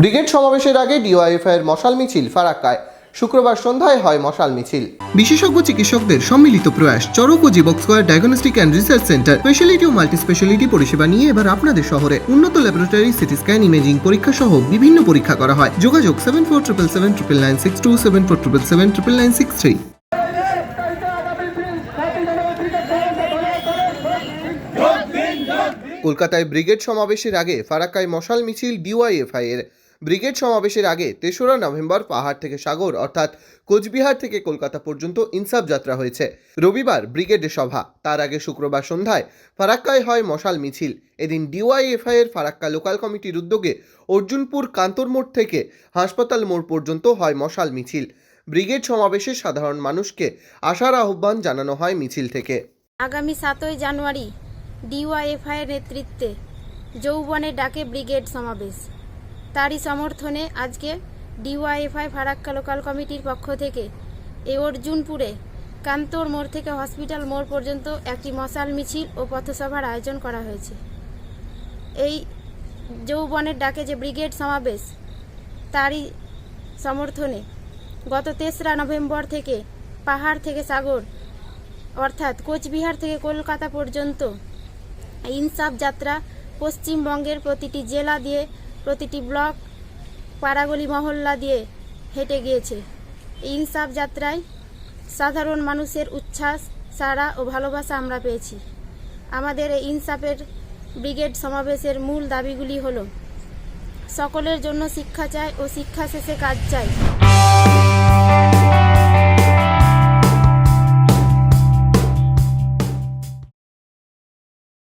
Brigade সমাবেশের আগে DYFI এর মশাল মিছিল ফারাক্কায়। শুক্রবার সন্ধ্যায় হয় মশাল মিছিল। বিশেষজ্ঞ চিকিৎসকদের সম্মিলিত প্রয়াস চরক ও Jibak square diagnostic and research centre speciality O multi speciality পরিষেবা নিয়ে এবার আপনাদের শহরে উন্নত ল্যাবরেটরি সিটি স্ক্যান ইমেজিং পরীক্ষা সহ বিভিন্ন পরীক্ষা করা হয়। যোগাযোগ seven four triple seven triple nine six two seven four triple seven triple nine six three কলকাতায় ব্রিগেড সমাবেশের আগে ফারাক্কায় মশাল মিছিল ডিওয়াইএফআই এর। ব্রিগেড সমাবেশের আগে তেসরা নভেম্বর পাহাড় থেকে সাগর, অর্থাৎ কোচবিহার থেকে কলকাতা পর্যন্ত ইনসাফ যাত্রা হয়েছে। রবিবার ব্রিগেডে সভা। তার আগে শুক্রবার সন্ধ্যায় ফারাক্কায় হয় মশাল মিছিল। এদিন ডিওয়াইএফআই এর ফারাক্কা লোকাল কমিটির উদ্যোগে অর্জুনপুর কান্তর মোড় থেকে হাসপাতাল মোড় পর্যন্ত হয় মশাল মিছিল। ব্রিগেড সমাবেশে সাধারণ মানুষকে আসার আহ্বান জানানো হয় মিছিল থেকে। আগামী সাতই জানুয়ারি ডিওয়াইএফআই এর নেতৃত্বে যৌবনে ডাকে ব্রিগেড সমাবেশ। তারই সমর্থনে আজকে ডিওয়াইএফআই ফারাক্কা লোকাল কমিটির পক্ষ থেকে এ অর্জুনপুরে কান্তর মোড় থেকে হসপিটাল মোড় পর্যন্ত একটি মশাল মিছিল ও পথসভার আয়োজন করা হয়েছে। এই যৌবনের ডাকে যে ব্রিগেড সমাবেশ, তারই সমর্থনে গত তেসরা নভেম্বর থেকে পাহাড় থেকে সাগর, অর্থাৎ কোচবিহার থেকে কলকাতা পর্যন্ত ইনসাফ যাত্রা পশ্চিমবঙ্গের প্রতিটি জেলা দিয়ে প্রতিটি ব্লক পাড়াগলি মহল্লা দিয়ে হেঁটে গিয়েছে। ইনসাফ যাত্রায় সাধারণ মানুষের উচ্ছ্বাস, সাড়া ও ভালোবাসা আমরা পেয়েছি। আমাদের এই ইনসাফের ব্রিগেড সমাবেশের মূল দাবিগুলি হল, সকলের জন্য শিক্ষা চাই ও শিক্ষা শেষে কাজ চাই।